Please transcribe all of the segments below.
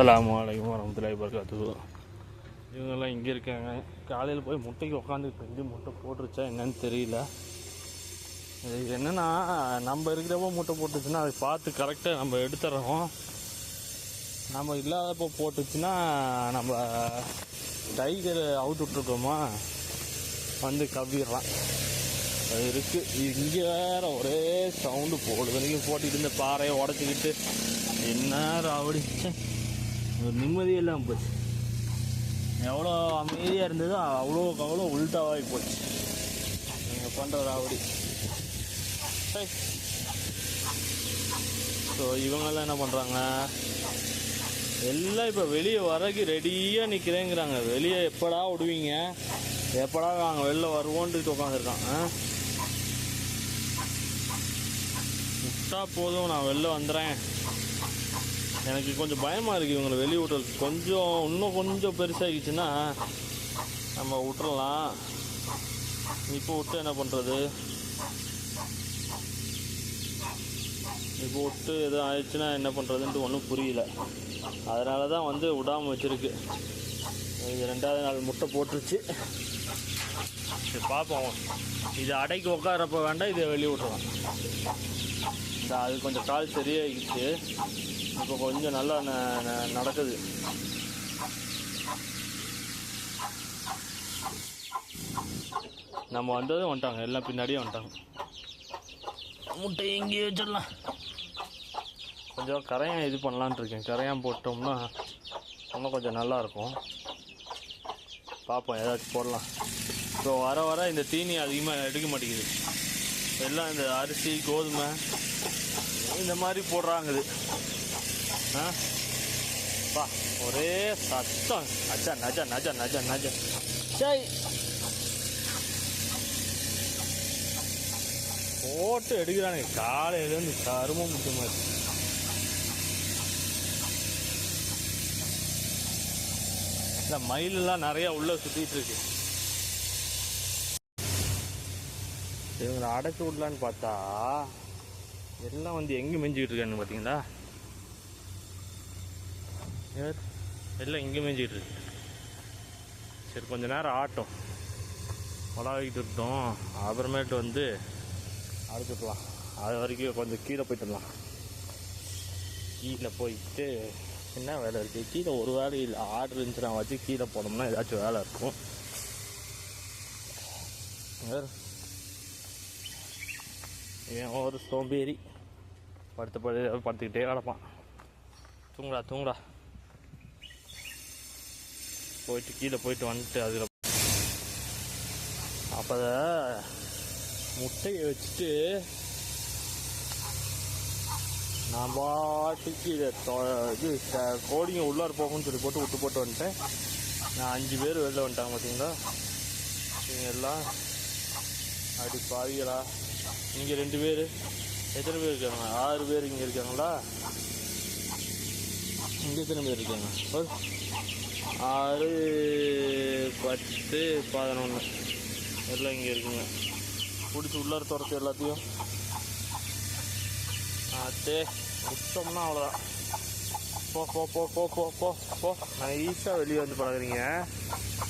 அஸ்ஸலாமு அலைக்கும் வரமத்துலாய் வபரகாத்துஹு. இவங்கெல்லாம் இங்கே இருக்காங்க. காலையில் போய் முட்டைக்கு உட்காந்து செஞ்சு முட்டை போட்டுருச்சா என்னன்னு தெரியல. இது என்னென்னா நம்ம இருக்கிறப்போ முட்டை போட்டுச்சுன்னா அதை பார்த்து கரெக்டாக நம்ம எடுத்துடுறோம். நம்ம இல்லாதப்போ போட்டுச்சுன்னா நம்ம டைகர் அவுத்து விட்டுருக்கோமா வந்து கவ்விடலாம் அது இருக்குது இங்கே வேற ஒரே சவுண்டு போடுது. வரைக்கும் போட்டுக்கிட்டு இந்த பாறையை உடச்சிக்கிட்டு என்ன ராவடி ஒரு நிம்மதியெல்லாம் போச்சு. எவ்வளோ அமைதியாக இருந்ததோ அவ்வளோக்கு அவ்வளோ உள்டாவாகி போச்சு. நீங்கள் பண்ணுற ராவடி ஸோ இவங்கெல்லாம் என்ன பண்ணுறாங்க எல்லாம் இப்போ வெளியே வரக்கு ரெடியாக நிற்கிறேங்கிறாங்க வெளியே எப்படா விடுவீங்க? எப்படா நாங்கள் வெளில வருவோன்ட்டு உட்காந்துருக்கான். விட்டா போதும் நான் வெளில வந்துடுறேன் எனக்கு கொஞ்சம் பயமாக இருக்குது இவங்களை வெளியே விட்டுறது. கொஞ்சம் இன்னும் கொஞ்சம் பெருசாகிடுச்சுன்னா நம்ம விட்டுறலாம். இப்போ விட்டு என்ன பண்ணுறது இப்போ விட்டு எதுவும் ஆயிடுச்சுன்னா என்ன பண்ணுறதுன்ட்டு ஒன்றும் புரியல. அதனால தான் வந்து விடாமல் வச்சுருக்கு. இது ரெண்டாவது நாள் முட்டை போட்டுருச்சு. சரி பார்ப்போம். இது அடைக்கு உட்காரப்ப வேண்டாம் இதை வெளியே விட்டுறோம் இந்த அது கொஞ்சம் கால் சரியாகிடுச்சு இப்போ கொஞ்சம் நல்லா நடக்குது. நம்ம வந்ததும் வந்துட்டாங்க. எல்லாம் பின்னாடியே வந்துட்டாங்க. முட்டை எங்கேயே வச்சிடலாம். கொஞ்சம் கரையான் இது பண்ணலான்ட்டு இருக்கேன். கரையான் போட்டோம்னா இன்னும் கொஞ்சம் நல்லா இருக்கும். பார்ப்போம் ஏதாச்சும் போடலாம். இப்போ வர வர இந்த தீனி அதிகமாக எடுக்க மாட்டேங்குது. எல்லாம் இந்த அரிசி கோதுமை இந்த மாதிரி போடுறாங்க இது. ஆ பா ஒரே சத்தம் நஜ நஜா நஜா நஜா நஜா சரி போட்டு எடுக்கிறானுங்க காலையிலேருந்து கருமம் முட்டு மாதிரி இந்த மயிலெல்லாம் நிறையா உள்ளே சுற்றிட்டு இருக்கு இவங்களை அடைச்சி விடலான்னு பார்த்தா எல்லாம் வந்து எங்கே மிஞ்சிக்கிட்டு இருக்கான்னு பார்த்தீங்களா எல்லாம் இங்கே மேய்ஞ்சிக்கிட்டு இருக்கு. சரி கொஞ்ச நேரம் ஆட்டும். உலாவிக்கிட்டு இருந்தோம் அப்புறமேட்டு வந்து அடைச்சிடலாம் அது வரைக்கும் கொஞ்சம் கீழே போயிட்டுலாம் கீழே போயிட்டு என்ன வேலை இருக்குது கீழே ஒரு வேலை இல்லை. ஆர்டர் இருந்துச்சுன்னா வச்சு கீழே போனோம்னா ஏதாச்சும் வேலை இருக்கும். வேறு. ஒரு சோம்பேறி. படுத்து படு படுத்துக்கிட்டே கிடப்பான். தூங்குடா தூங்குடா. போயிட்டு கீழே போயிட்டு வந்துட்டு அதில் அப்போ முட்டையை வச்சுட்டு நான் பாட்டுக்கு இதை இது க- கோழிங்க உள்ளார போகும்னு சொல்லி போட்டு விட்டு போட்டு வந்துட்டேன். நான் அஞ்சு பேர் வெளில வந்துட்டாங்க பார்த்தீங்களா இவங்க எல்லாம் அப்படி பாவிகளா. இங்கே ரெண்டு பேர். எத்தனை பேர் இருக்காங்க? ஆறு பேர் இங்கே இருக்காங்களா? இங்கே எத்தனை பேர் இருக்காங்க? ஆறு பத்து பதினொன்று எல்லாம் இங்கே இருக்குங்க. பிடிச்சி உள்ளார துரத்து எல்லாத்தையும். ஆச்சே விட்டோம்னா அவ்வளோதான். போ போ போ போ போ போ போ. நான் ஈஸியாக வெளியே வந்து பழகுறீங்க.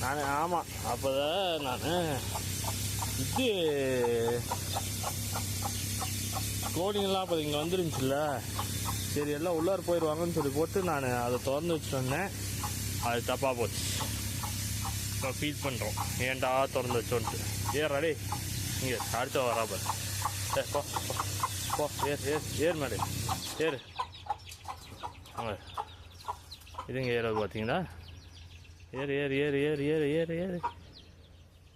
நான் ஆமாம் அப்போ தான் நான் இது கோழிங்கெல்லாம் அப்போ இங்கே வந்துருந்துச்சுல்ல. சரி எல்லாம் உள்ளார போயிடுவாங்கன்னு சொல்லி போட்டு நான் அதை திறந்து வச்சுட்டு வந்தேன். அது தப்பாக போச்சு. இப்போ ஃபீல் பண்ணுறோம் ஏன்டா திறந்து வச்சோன்ட்டு. ஏர் டே இங்கே அடுத்த வரா பாரு. ஏ போ போ, ஏர் ஏர் ஏர் மேலே. ஏறு. ஆமாம் இதுங்க ஏறது பார்த்தீங்களா ஏறு ஏறு ஏறு ஏறு ஏறு ஏறு ஏறு.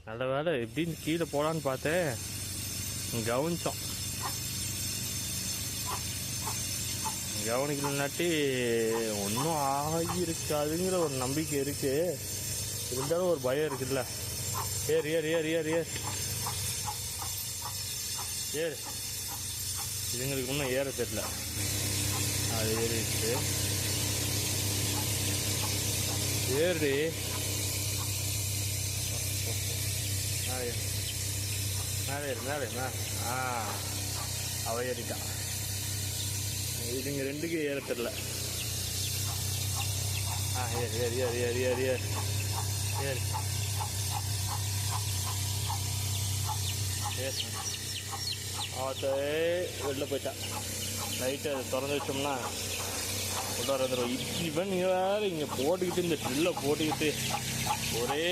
நல்ல வேலை. எப்படின்னு கீழே போகலான்னு பார்த்தேன். கவனிச்சோம். கவனிக்கலனாட்டி ஒன்றும் ஆகியிருக்காதுங்கிற ஒரு நம்பிக்கை இருக்கு. இருந்தாலும் ஒரு பயம் இருக்குல்ல. ஏர் ஏர் ஏர் ஏர் ஏர் ஏர் இதுங்களுக்கு இன்னும் ஏற தெரியல. அது ஏறிடுச்சு. ஏறுடி. மேலே மேலே மேலே மேலே. ஆ அவ ஏறிட்டான் இதுங்க ரெண்டுக்கும் ஏற தெரில ஆ ஏறு ஏறு ஏறு ஏறு ஏறு ஏறு. ஏறு. ஏறு. வெளில போயிட்டான் நைட்டு அதை திறந்து வச்சோம்னா உள்ளார வந்துடும் இவன் வேறு இங்கே போட்டுக்கிட்டு இந்த ட்ரில்லை போட்டுக்கிட்டு ஒரே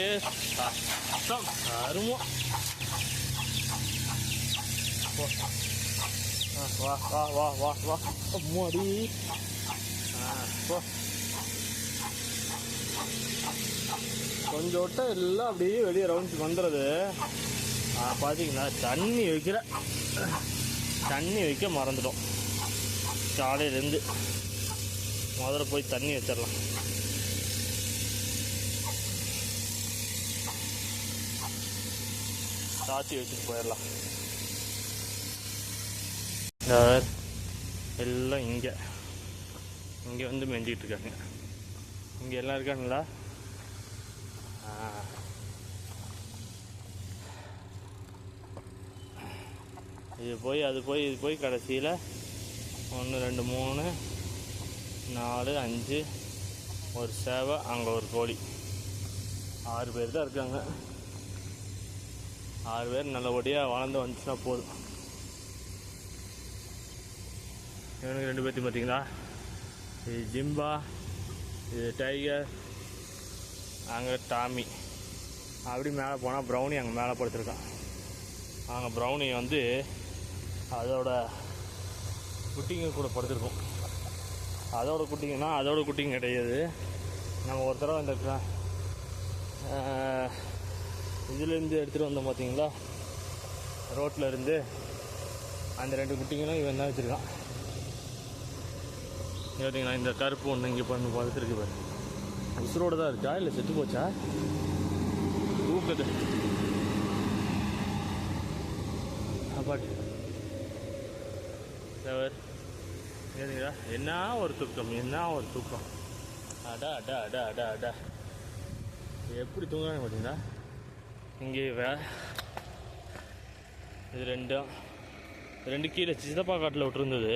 கஷ்டம் அருமோ போ. வா வா வா வா வா அம்மாடி ஆ கொஞ்சம் விட்டா எல்லாம் அப்படியே வெளியே ரவுண்ட்ஸுக்கு வந்துடுது பார்த்தீங்கன்னா தண்ணி வைக்கிற தண்ணி வைக்க மறந்துட்டோம் காலையிலேருந்து முதல்ல போய் தண்ணி வச்சிடலாம் சாச்சி வச்சுட்டு போயிடலாம் எல்லாம் இங்கே. இங்கே வந்து மெஞ்சிக்கிட்டு இருக்காங்க. இங்கே எல்லாம் இருக்காங்களா? இது போய் அது போய் இது போய் கடைசியில் ஒன்று ரெண்டு மூணு நாலு அஞ்சு ஒரு சேவை அங்கே ஒரு கோழி. ஆறு பேர் தான் இருக்காங்க. ஆறு பேர் நல்லபடியாக வளர்ந்து வந்துச்சுன்னா போதும். இவனுக்கு ரெண்டு பேர்த்தையும் பார்த்தீங்களா? இது ஜிம்பா இது டைகர் அங்கே டாமி. அப்படி மேலே போனால் ப்ரௌனி அங்கே மேலே படுத்துருக்கான். அங்கே ப்ரௌனி வந்து அதோட குட்டிங்க கூட படுத்துருக்கோம். அதோட குட்டிங்கன்னா அதோட குட்டிங்க கிடையாது. நம்ம ஒரு தடவை இந்த இதுலேருந்து எடுத்துகிட்டு வந்தோம் பார்த்தீங்களா? ரோட்டில் இருந்து அந்த ரெண்டு குட்டிங்களும் இவன் தான் வச்சுருக்கான். பார்த்தீங்களா இந்த கருப்பு ஒன்று இங்கே பண்ணு படுத்துருக்கு பாரு. உசுரோடு தான் இருக்கா? இல்லை செத்து போச்சா? தூக்குது. அப்பாடி அவர் ஏதுங்களா என்ன ஒரு தூக்கம் என்ன ஒரு தூக்கம். அடா அடா அடா அடா அடா. எப்படி தூங்குறாங்க பார்த்தீங்கன்னா இங்கே வே இது ரெண்டும். ரெண்டு கீழே சித்தப்பா காட்டில் விட்டுருந்தது.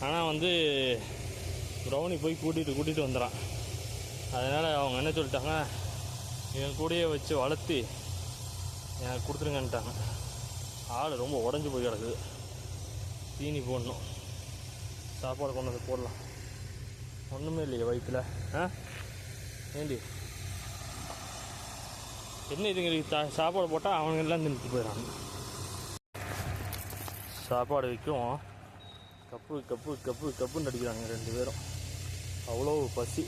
ஆனால் வந்து ப்ரௌனி போய் கூட்டிகிட்டு கூட்டிகிட்டு வந்துடான் அதனால் அவங்க என்ன சொல்லிட்டாங்க இவன் கூடயே வச்சு வளர்த்து எனக்கு கொடுத்துருங்கன்ட்டாங்க. ஆள் ரொம்ப உடஞ்சி போய் கிடக்குது. தீனி போடணும். சாப்பாடு கொண்டு வந்து போடலாம். ஒன்றுமே இல்லையே வயிற்றில் ஆ? ஏண்டி? என்ன இதுங்களுக்கு சா சாப்பாடு போட்டால் அவனுங்க எல்லாம் தின்னுட்டு போயிடறாங்க. சாப்பாடு வைக்கும். கப்பு கப்பு கப்பு கப்புன்னு அடிக்கிறாங்க ரெண்டு பேரும். அவ்வளோ பசி.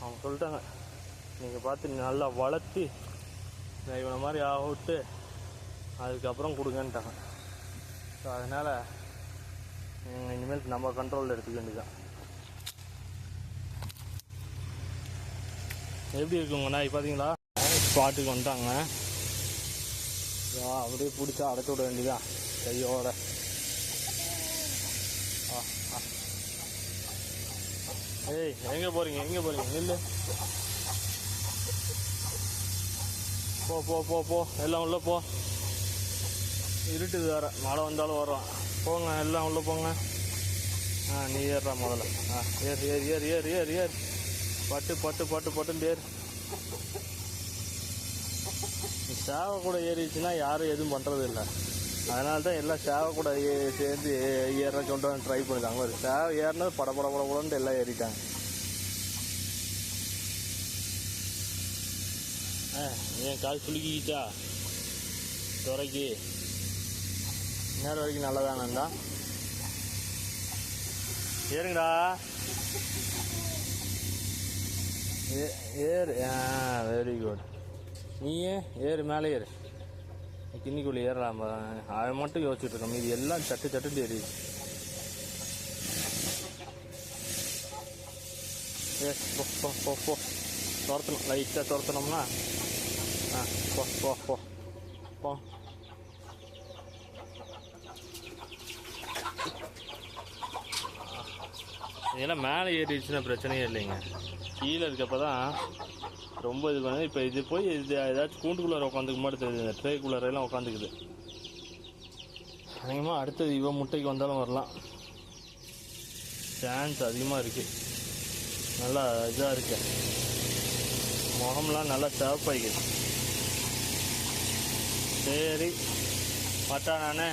அவங்க சொல்லிட்டாங்க நீங்கள் பார்த்து நல்லா வளர்த்து நான் இவனை மாதிரி ஆகிட்டு அதுக்கப்புறம் கொடுங்கன்ட்டாங்க. ஸோ அதனால் இனிமேல் நம்ம கண்ட்ரோலில் எடுத்துக்க வேண்டியதான் எப்படி இருக்குங்க நாய் பார்த்தீங்களா ஸ்பாட்டுக்கு வந்துட்டாங்க. அப்படியே பிடிச்சா அடைச்சி விட வேண்டியதான் கையோட. ஆ ஆ. ஏய் எங்கே போகிறீங்க எங்கே போகிறீங்க நில்லு. போ போ போ போ. எல்லாம் உள்ளே போ. இருட்டுது வேறு. மழை வந்தாலும் வரும் போங்க எல்லாம் உள்ளே போங்க. ஆ நீ ஏறுறா முதல்ல. ஆ ஏறு ஏறு ஏறு ஏறு ஏறு ஏறு. பட்டு பட்டு பட்டு பட்டுன்னு ஏறு. சேவை கூட ஏறிடுச்சுன்னா யாரும் எதுவும் பண்ணுறது இல்லை அதனால தான் எல்லாம் சேவை கூட ஏ- சேர்ந்து ஏற கொண்டு வந்து ட்ரை பண்ணிட்டாங்க. ஒரு சேவை ஏறினது பட பட பட எல்லாம் ஏறிட்டாங்க. ஆ என் கால் சுலுக்கிக்கிச்சா துறைக்கு நேரம் வரைக்கும் நல்லதானண்டா ஏறுங்கடா. ஏ ஏறு. ஆ வெரி குட் நீயே ஏறு மேலே ஏறு. கிண்ணிக்குள்ளே ஏறலாம்? அதை மட்டும் யோசிச்சுட்டு இருக்கோம் மீதி எல்லாம் சட்டு சட்டு தெரியுது ஏ போ போ போ போ. துரத்தணும். லைட்டாக துரத்தணும்னா. ஆ போ போ போ. போ. இதெல்லாம் மேலே ஏறிடுச்சுன்னா பிரச்சனையே இல்லைங்க. கீழே இருக்கப்போ தான் ரொம்ப இது பண்ணி இப்போ இது போய் இது ஏதாச்சும் கூண்டுக்குள்ளார உட்காந்துக்கு மாதிரி தெரியுது. ட்ரே குள்ளாரெல்லாம் உட்காந்துக்குது அதிகமாக அடுத்தது இவன் முட்டைக்கு வந்தாலும் வரலாம். சான்ஸ் அதிகமாக இருக்குது நல்லா இதாக இருக்கு. முகம்லாம் நல்லா சேவப்பாய்க்குது. சரி மட்டானானே